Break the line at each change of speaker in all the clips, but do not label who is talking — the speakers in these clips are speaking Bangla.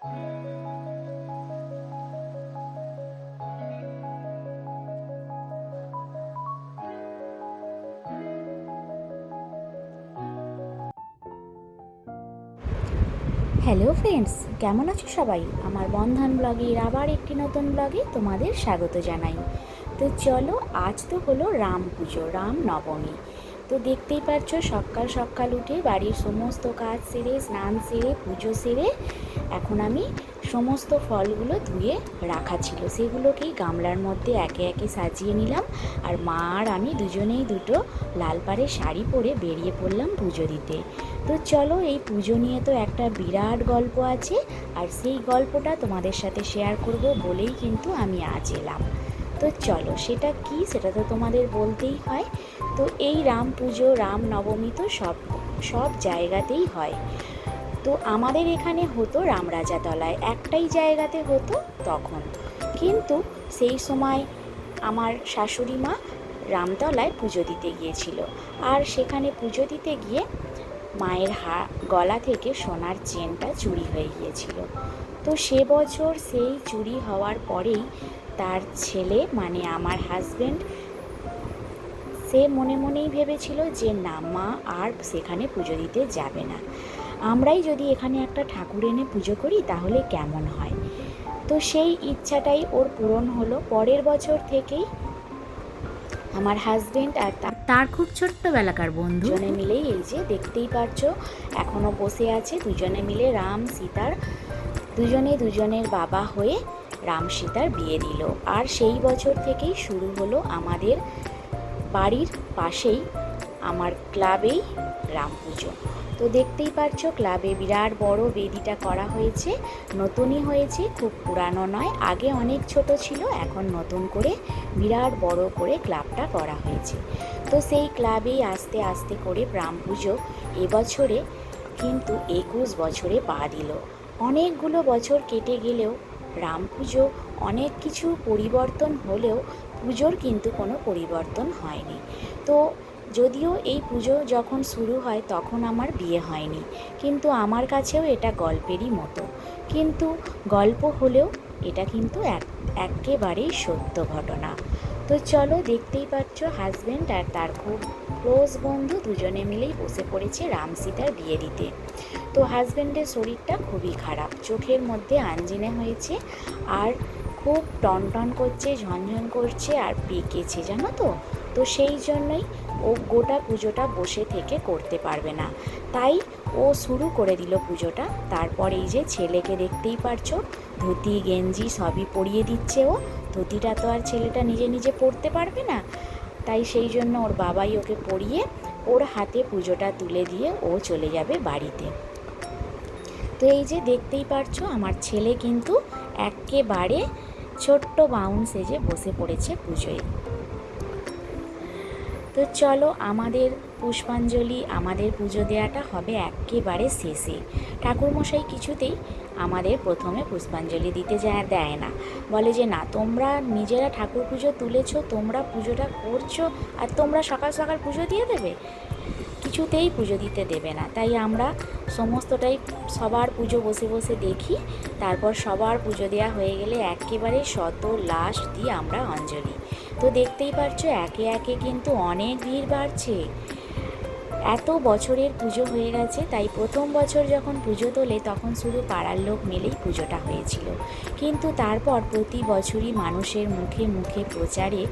হ্যালো ফ্রেন্ডস কেমন আছো সবাই? আমার বন্ধন ব্লগের আবার একটি নতুন ব্লগে তোমাদের স্বাগত জানাই। তো চলো, আজ তো হলো রাম পুজো, রাম নবমী। তো দেখতেই পাচ্ছ সকাল সকাল উঠে বাড়ির সমস্ত কাজ সেরে, স্নান সেরে, পুজো সেরে এখন আমি সমস্ত ফলগুলো ধুয়ে রাখা ছিল। সেগুলোকেই গামলার মধ্যে একে একে সাজিয়ে নিলাম আর মা আর আমি দুজনেই দুটো লাল পাড়ের শাড়ি পরে বেরিয়ে পড়লাম পুজো দিতে। তো চলো এই পুজো নিয়ে তো একটা বিরাট গল্প আছে আর সেই গল্পটা তোমাদের সাথে শেয়ার করব বলেই কিন্তু আমি আজ এলাম। তো চলো সেটা কি সেটা তো তোমাদের বলতেই হয়। তো এই রাম পুজো, রাম নবমী তো সব সব জায়গাতেই হয়। তো আমাদের এখানে হতো রামরাজাতলায়। একটাই জায়গাতে হতো তখন। কিন্তু সেই সময় আমার শাশুড়ি মা রামতলায় পুজো দিতে গিয়েছিল। আর সেখানে পুজো দিতে গিয়ে মায়ের হা, গলা থেকে সোনার চেনটা চুরি হয়ে গিয়েছিল। তো সে বছর সেই চুরি হওয়ার পরেই তার ছেলে মানে আমার হাজবেন্ড সে মনে মনেই ভেবেছিল যে না, মা আর সেখানে পুজো দিতে যাবে না। আমরাই যদি এখানে একটা ঠাকুর এনে পুজো করি তাহলে কেমন হয়? তো সেই ইচ্ছাটাই ওর পূরণ হলো। পরের বছর থেকেই আমার হাজবেন্ড আর তার খুব ছোট্টবেলাকার বন্ধু। দুজনে মিলেই এই যে দেখতেই পারছ এখনও বসে আছে। দুজনে মিলে রাম সীতার দুজনে দুজনের বাবা হয়ে রাম সীতার বিয়ে দিল। আর সেই বছর থেকেই শুরু হলো আমাদের বাড়ির পাশেই আমার ক্লাবেই রাম পুজো তো দেখতেই পাচ্ছ ক্লাবে বিরাট বড় বেদিটা করা হয়েছে। নতুনই হয়েছে, খুব পুরানো নয়। আগে অনেক ছোট ছিল, এখন নতুন করে বিরাট বড় করে ক্লাবটা করা হয়েছে। তো সেই ক্লাবেই আস্তে আস্তে করে রাম পুজো এবছরে কিন্তু একুশ বছরে পা দিল। অনেকগুলো বছর কেটে গেলেও রাম পুজো অনেক কিছু পরিবর্তন হলেও পুজোর কিন্তু কোনো পরিবর্তন হয়নি। তো যদিও এই পুজো যখন শুরু হয় তখন আমার বিয়ে হয়নি, কিন্তু আমার কাছেও এটা গল্পেরই মতো। কিন্তু গল্প হলেও এটা কিন্তু এক, একেবারেই সত্য ঘটনা। তো চলো দেখতেই পাচ্ছ হাজব্যান্ড আর তার খুব ক্লোজ বন্ধু দুজনে মিলেই বসে পড়েছে রাম সীতার বিয়ে দিতে। তো হাজব্যান্ডের শরীরটা খুবই খারাপ, চোখের মধ্যে আঞ্জিনে হয়েছে আর খুব টন টন করছে, ঝনঝন করছে আর পেকেছে জানো তো? তো সেই জন্যই ও গোটা পুজোটা বসে থেকে করতে পারবে না। তাই ও শুরু করে দিল পুজোটা। তারপর এই যে ছেলেকে দেখতেই পারছ, ধুতি, গেঞ্জি সবই পরিয়ে দিচ্ছে ও। ধুতিটা তো আর ছেলেটা নিজে নিজে পরতে পারবে না। তাই সেই জন্য ওর বাবাই ওকে পরিয়ে ওর হাতে পুজোটা তুলে দিয়ে ও চলে যাবে বাড়িতে। তো এই যে দেখতেই পারছ, আমার ছেলে কিন্তু একেবারে ছোট্ট বাউন সেজে বসে পড়েছে পুজোয়। তো চলো আমাদের পুষ্পাঞ্জলি, আমাদের পুজো দেওয়াটা হবে একেবারে শেষে। ঠাকুরমশাই কিছুতেই আমাদের প্রথমে পুষ্পাঞ্জলি দিতে যায় দেয় না। বলে যে, না, তোমরা নিজেরা ঠাকুর পুজো তুলেছো, তোমরা পুজোটা করছ, আর তোমরা সকাল সকাল পুজো দিয়ে দেবে? কিছুতেই পুজো দিতে দেবে না। তাই আমরা সমস্তটাই সবার পুজো বসে বসে দেখি। তারপর সবার পুজো দেওয়া হয়ে গেলে একেবারে শত লাস্ট দিয়ে আমরা অঞ্জলি। তো দেখতেই পারছ, একে একে কিন্তু অনেক ভিড় বাড়ছে। এত বছরের পুজো হয়ে গেছে, তাই প্রথম বছর যখন পুজো তোলে, তখন শুধু পাড়ার লোক মিলেই পুজোটা হয়েছিল। কিন্তু তারপর প্রতি বছরই মানুষের মুখে মুখে প্রচারে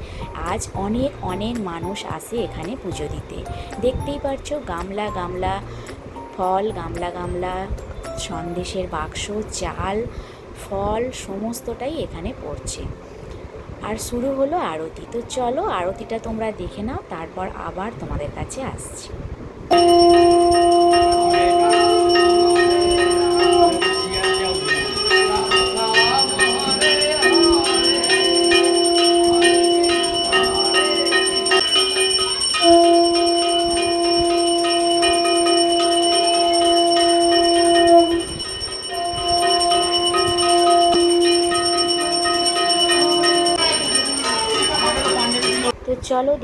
আজ অনেক অনেক মানুষ আসে এখানে পুজো দিতে। দেখতেই পারছ, গামলা গামলা ফল, গামলা গামলা সন্দেশের বাক্স, চাল, ফল, সমস্তটাই এখানে পড়ছে। আর শুরু হলো আরতি। তো চলো আরতিটা তোমরা দেখে নাও, তারপর আবার তোমাদের কাছে আসছি।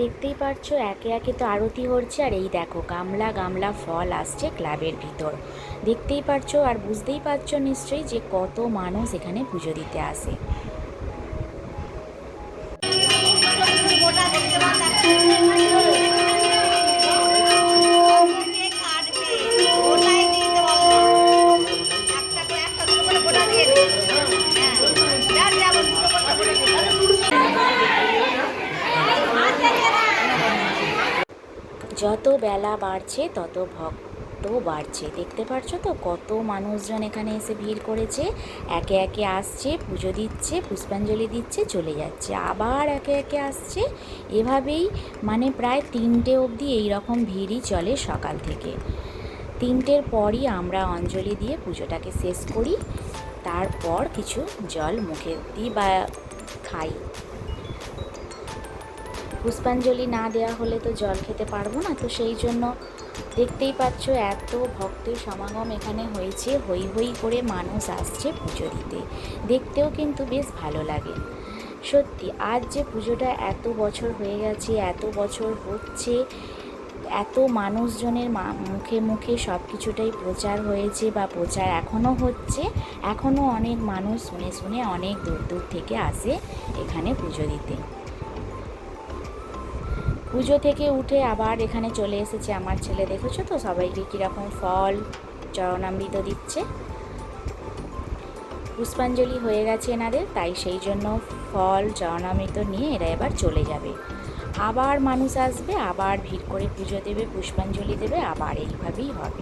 দেখতেই পারছ, একে একে তো আরতি হচ্ছে আর এই দেখো গামলা গামলা ফল আসছে ক্লাবের ভিতর। দেখতেই পারছ আর বুঝতেই পারছ নিশ্চয়ই যে কত মানুষ এখানে পুজো দিতে আসে। বেলা বাড়ছে, তত ভক্ত বাড়ছে। দেখতে পারছ তো? কত মানুষজন এখানে এসে ভিড় করেছে। একে একে আসছে, পুজো দিচ্ছে, পুষ্পাঞ্জলি দিচ্ছে, চলে যাচ্ছে। আবার একে একে আসছে। এভাবেই মানে প্রায় তিনটে অবধি এই রকম ভিড়ই চলে সকাল থেকে। তিনটের পরই আমরা অঞ্জলি দিয়ে পুজোটাকে শেষ করি। তারপর কিছু জল মুখে দিই বা খাই। পুষ্পাঞ্জলি না দেওয়া হলে তো জল খেতে পারব না। তো সেই জন্য দেখতেই পাচ্ছ এত ভক্তের সমাগম এখানে হয়েছে। হই হই করে মানুষ আসছে পুজো দিতে। দেখতেও কিন্তু বেশ ভালো লাগে। সত্যি, আজ যে পুজোটা এত বছর হয়ে গেছে, এত বছর হচ্ছে, এত মানুষজনের মুখে মুখে সব কিছুটাই প্রচার হয়েছে বা প্রচার এখনও হচ্ছে, এখনও অনেক মানুষ শুনে শুনে অনেক দূর দূর থেকে আসে এখানে পুজো দিতে। পুজো থেকে উঠে আবার এখানে চলে এসেছে আমার ছেলে। দেখেছ তো? সবাইকে কীরকম ফল, চরণামৃত দিচ্ছে। পুষ্পাঞ্জলি হয়ে গেছে এনাদের, তাই সেই জন্য ফল, চরণামৃত নিয়ে এরা এবার চলে যাবে। আবার মানুষ আসবে, আবার ভিড় করে পুজো দেবে, পুষ্পাঞ্জলি দেবে, আবার এইভাবেই হবে।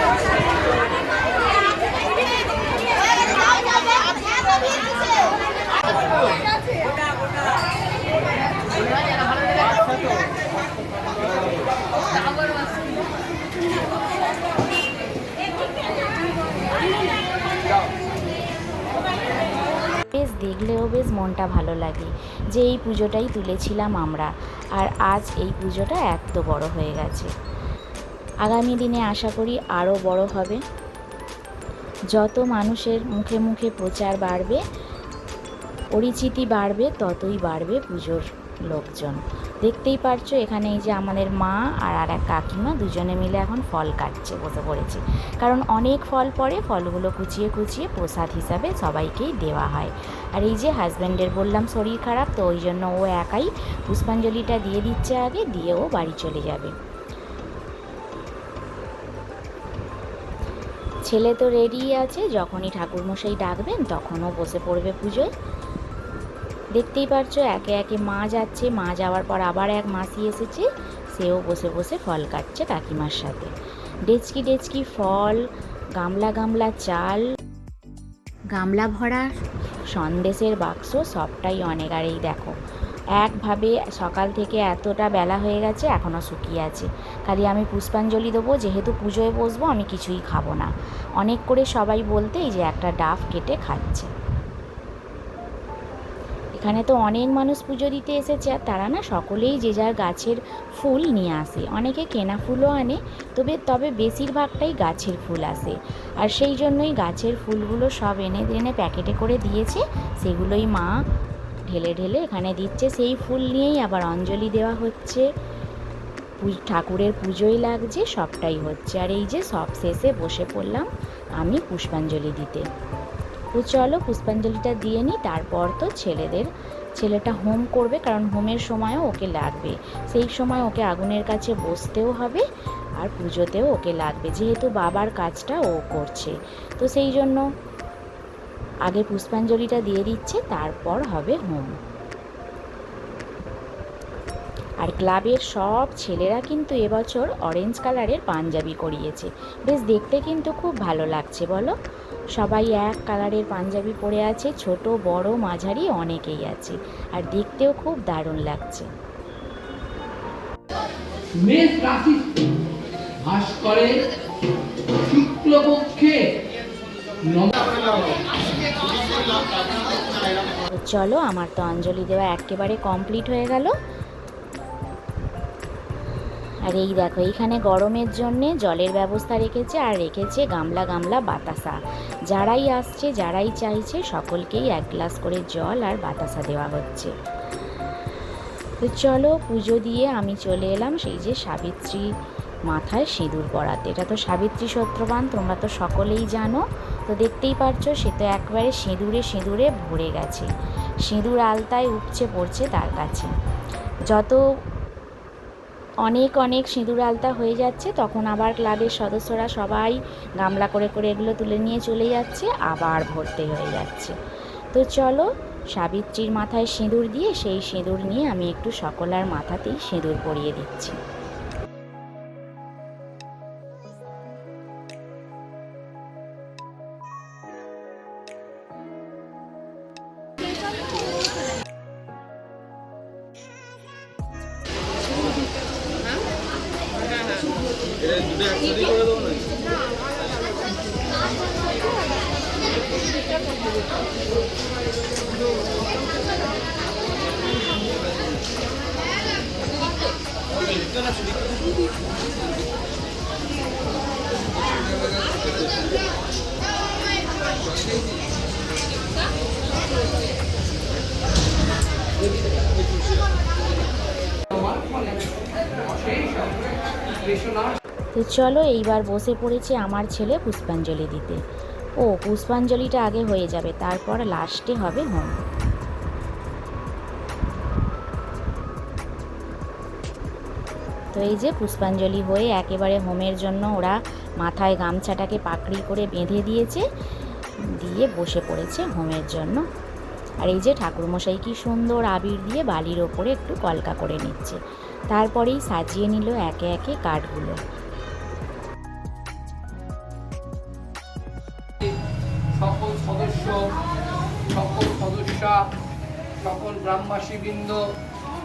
বেশ দেখলেও বেশ মনটা ভালো লাগে যে এই পুজোটাই তুলেছিলাম আমরা। আর আজ এই পুজোটা এত বড় হয়ে গেছে। আগামী দিনে আশা করি আরও বড় হবে। যত মানুষের মুখে মুখে প্রচার বাড়বে, পরিচিতি বাড়বে, ততই বাড়বে পুজোর লোকজন। দেখতেই পারছ, এখানে এই যে আমাদের মা আর আর এক কাকিমা দুজনে মিলে এখন ফল কাটছে, বসে পড়েছে। কারণ অনেক ফল পড়ে, ফলগুলো কুচিয়ে কুচিয়ে প্রসাদ হিসাবে সবাইকেই দেওয়া হয়। আর এই যে হাজব্যান্ডের বললাম, শরীর খারাপ, তো ওই জন্য ও একাই পুষ্পাঞ্জলিটা দিয়ে দিচ্ছে আগে, দিয়ে ও বাড়ি চলে যাবে। ছেলে তো রেডি আছে, যখনই ঠাকুরমশাই ডাকবেন, তখনও বসে পড়বে পুজোয়। দেখতেই পারছ, একে একে মা যাচ্ছে। মা যাওয়ার পর আবার এক মাসি এসেছে। সেও বসে বসে ফল কাটছে কাকিমার সাথে। ডেচকি ডেচকি ফল, গামলা গামলা চাল। গামলা ভরা সন্দেশের বাক্স, সবটাই অনেক আর এই দেখো। একভাবে সকাল থেকে এতটা বেলা হয়ে গেছে এখনও শুকিয়ে আছে। খালি আমি পুষ্পাঞ্জলি দেবো, যেহেতু পুজোয় বসবো, আমি কিছুই খাব না। অনেক করে সবাই বলতেই যে একটা ডাফ কেটে খাচ্ছে। এখানে তো অনেক মানুষ পুজো দিতে এসেছে আর তারা না সকলেই যে যার গাছের ফুল নিয়ে আসে। অনেকে কেনা ফুলও আনে, তবে তবে বেশিরভাগটাই গাছের ফুল আসে। আর সেই জন্যই গাছের ফুলগুলো সব এনে এনে প্যাকেটে করে দিয়েছে। সেগুলোই মা ঢেলে ঢেলে এখানে দিচ্ছে। সেই ফুল নিয়েই আবার অঞ্জলি দেওয়া হচ্ছে। ঠাকুরের পুজোই লাগছে, সবটাই হচ্ছে। আর এই যে সব শেষে বসে পড়লাম আমি পুষ্পাঞ্জলি দিতে। তো চলো পুষ্পাঞ্জলিটা দিয়ে নিই, তারপর তো ছেলেদের, ছেলেটা হোম করবে, কারণ হোমের সময়ও ওকে লাগবে। সেই সময় ওকে আগুনের কাছে বসতেও হবে আর পুজোতেও ওকে লাগবে, যেহেতু বাবার কাজটা ও করছে। তো সেই জন্য আগে পুষ্পাঞ্জলিটা দিয়ে দিচ্ছে, তারপর হবে হোম। আর ক্লাবের সব ছেলেরা কিন্তু এবছর অরেঞ্জ কালারের পাঞ্জাবি করিয়েছে। বেশ দেখতে কিন্তু খুব ভালো লাগছে বলো? সবাই এক কালারের পাঞ্জাবি পরে আছে ছোট বড় মাঝারি অনেকেই আছে। আর দেখতেও খুব দারুণ লাগছে।
মেষ রাশি ভাস্করের শুক্লপক্ষে
চলো আমার তো অঞ্জলি দেওয়া একেবারে কমপ্লিট হয়ে গেল। আর এই দেখো, এইখানে গরমের জন্যে জলের ব্যবস্থা রেখেছে আর রেখেছে গামলা গামলা বাতাসা। যারাই আসছে, যারাই চাইছে, সকলকেই এক গ্লাস করে জল আর বাতাসা দেওয়া হচ্ছে। তো চলো, পুজো দিয়ে আমি চলে এলাম সেই যে সাবিত্রী মাথায় সিঁদুর পরাতে। এটা তো সাবিত্রী সত্যবান তোমরা তো সকলেই জানো। তো দেখতেই পারছ, সে তো একবারে সিঁদুরে সিঁদুরে ভরে গেছে। সিঁদুর আলতায় উপচে পড়ছে তার কাছে। যত অনেক অনেক সিঁদুর আলতা হয়ে যাচ্ছে। তখন আবার ক্লাবের সদস্যরা সবাই গামলা করে করে এগুলো তুলে নিয়ে চলে যাচ্ছে, আবার ভর্তি হয়ে যাচ্ছে। তো চলো, সাবিত্রীর মাথায় সিঁদুর দিয়ে, সেই সিঁদুর নিয়ে আমি একটু সকলার মাথাতেই সিঁদুর পরিয়ে দিচ্ছি।
আমার
তো চলো, এইবার বসে পড়েছে আমার ছেলে পুষ্পাঞ্জলি দিতে। ও, পুষ্পাঞ্জলিটা আগে হয়ে যাবে, তারপর লাস্টে হবে হোম। তো এই যে পুষ্পাঞ্জলি হয়ে একেবারে হোমের জন্য ওরা মাথায় গামছাটাকে পাকড়ি করে বেঁধে দিয়েছে, দিয়ে বসে পড়েছে হোমের জন্য। আর এই যে ঠাকুরমশাই কি সুন্দর আবির দিয়ে বালির ওপরে একটু কলকা করে নিচ্ছে। তারপরেই সাজিয়ে নিল একে একে কাঠগুলো।
সকল গ্রামবাসী বৃন্দ,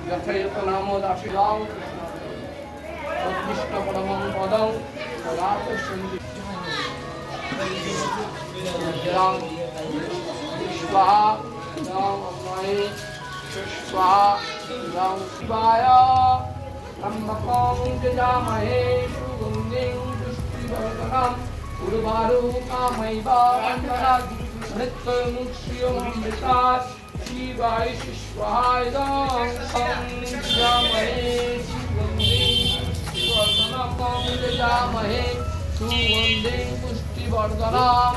যথাযথ নাম দাসিরাম উৎকৃষ্ট পরমং পদং সদাত সন্ধি। জলাং স্বাহা রাম অম্মায়ে স্বাহা রাম শিবায়। ব্রহ্মকং যজামহে সুগন্ধিং পুষ্টিবর্ধনম উর্বারুকামৈবা বন্দনাৎ মৃত্যুমুক্ষ্যমৃতাৎ শিবায় শিশ্বায় দং সংযমহে সুগন্ধিং পুষ্টিবর্ধনম যজামহে সুগন্ধিং পুষ্টিবর্ধনম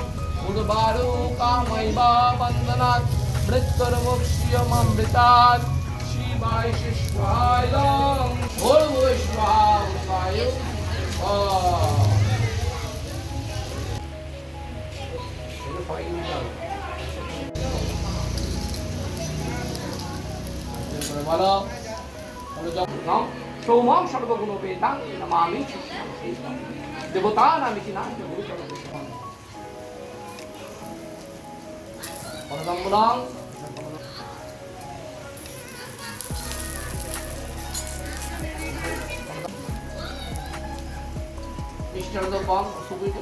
উর্বারুকামৈবা বন্দনাৎ মৃত্যুর্মুক্ষ্যমৃতাৎ শিবায় স্বাহায় বলো। সৌমাং সর্বগুণোপেতাং নমামি দেবতা নামিতি না পরদম্বুলাং মিষ্টারদপং সুবিত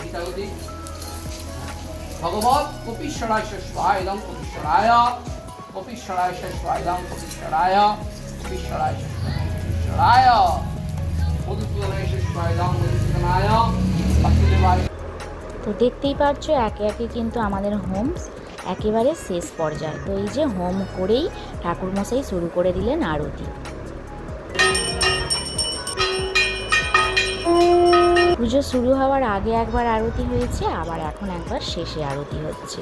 গীতাগতি। ভগবত কপিশ্বরায় কপিশ্বরায়।
তো দেখতেই পারছ, একে একে কিন্তু আমাদের হোম একেবারে শেষ পর্যায়ে। তো এই যে হোম করেই ঠাকুরমশাই শুরু করে দিলেন আরতি। পুজো শুরু হওয়ার আগে একবার আরতি হয়েছে, আবার এখন একবার শেষে আরতি হচ্ছে।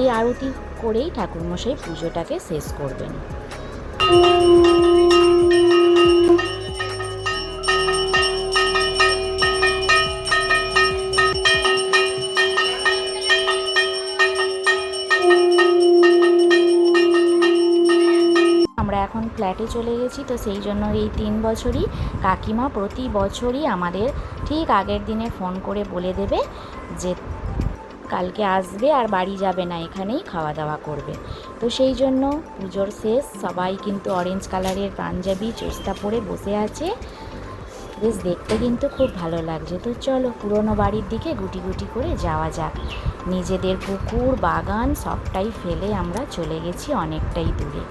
এই আরতি করেই ঠাকুরমশাই পুজোটাকে শেষ করবেন। এখন ফ্ল্যাটে চলে গেছি, তো সেই জন্য এই তিন বছরই কাকিমা প্রতি বছরই আমাদের ঠিক আগের দিনে ফোন করে বলে দেবে যে কালকে আসবে আর বাড়ি যাবে না, এখানেই খাওয়া দাওয়া করবে। তো সেই জন্য পুজোর শেষ, সবাই কিন্তু অরেঞ্জ কালারের পাঞ্জাবি, চোস্তা পরে বসে আছে। বেশ দেখতে কিন্তু খুব ভালো লাগছে। তো চলো পুরনো বাড়ির দিকে গুটি গুটি করে যাওয়া যাক। নিজেদের পুকুর, বাগান, সবটাই ফেলে আমরা চলে গেছি অনেকটাই দূরে।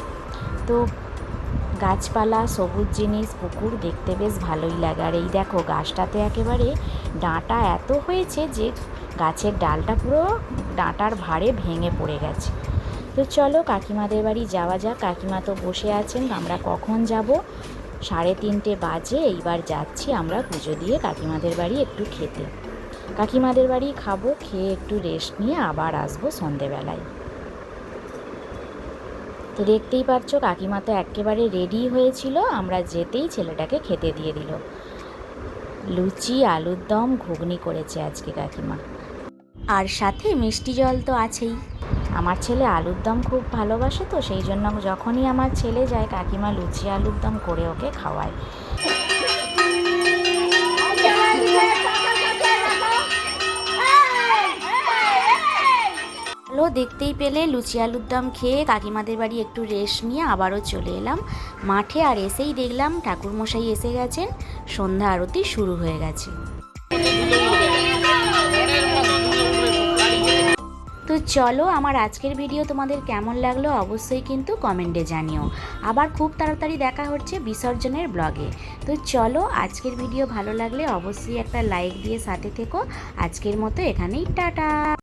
তো গাছপালা, সবুজ জিনিস, পুকুর দেখতে বেশ ভালোই লাগে। আর এই দেখো, গাছটাতে একেবারে ডাঁটা এত হয়েছে যে গাছের ডালটা পুরো ডাঁটার ভারে ভেঙে পড়ে গেছে। তো চলো কাকিমাদের বাড়ি যাওয়া যাক। কাকিমা তো বসে আছেন আমরা কখন যাব? সাড়ে তিনটে বাজে, এইবার যাচ্ছি আমরা পুজো দিয়ে কাকিমাদের বাড়ি একটু খেতে। কাকিমাদের বাড়ি খাব, খেয়ে একটু রেস্ট নিয়ে আবার আসব সন্ধেবেলায়। তো দেখতেই পাচ্ছ, কাকিমা তো একেবারে রেডি হয়েছিল, আমরা যেতেই ছেলেটাকে খেতে দিয়ে দিল। লুচি আলুর দম ঘুগনি করেছে আজকে কাকিমা। আর সাথে মিষ্টি জল তো আছেই। আমার ছেলে আলুর দম খুব ভালোবাসে তো, সেই জন্য যখনই আমার ছেলে যায়, কাকিমা লুচি আলুর দম করে ওকে খাওয়ায়। হলো দেখতেই পেলে লুচি আলুর দম খেয়ে কাকিমাদের বাড়ি একটু রেস্ট নিয়ে আবারও চলে এলাম। মাঠে আর এসেই দেখলাম ঠাকুরমশাই এসে গেছেন, সন্ধ্যা আরতি শুরু হয়ে গেছে। তো চলো আমার আজকের ভিডিও তোমাদের কেমন লাগল অবশ্যই কিন্তু কমেন্টে জানিও। আবার খুব তাড়াতাড়ি দেখা হচ্ছে বিসর্জনের ব্লগে তো চলো আজকের ভিডিও ভালো লাগলে অবশ্যই একটা লাইক দিয়ে সাথে থেকো। আজকের মতো এখানেই, টাটা!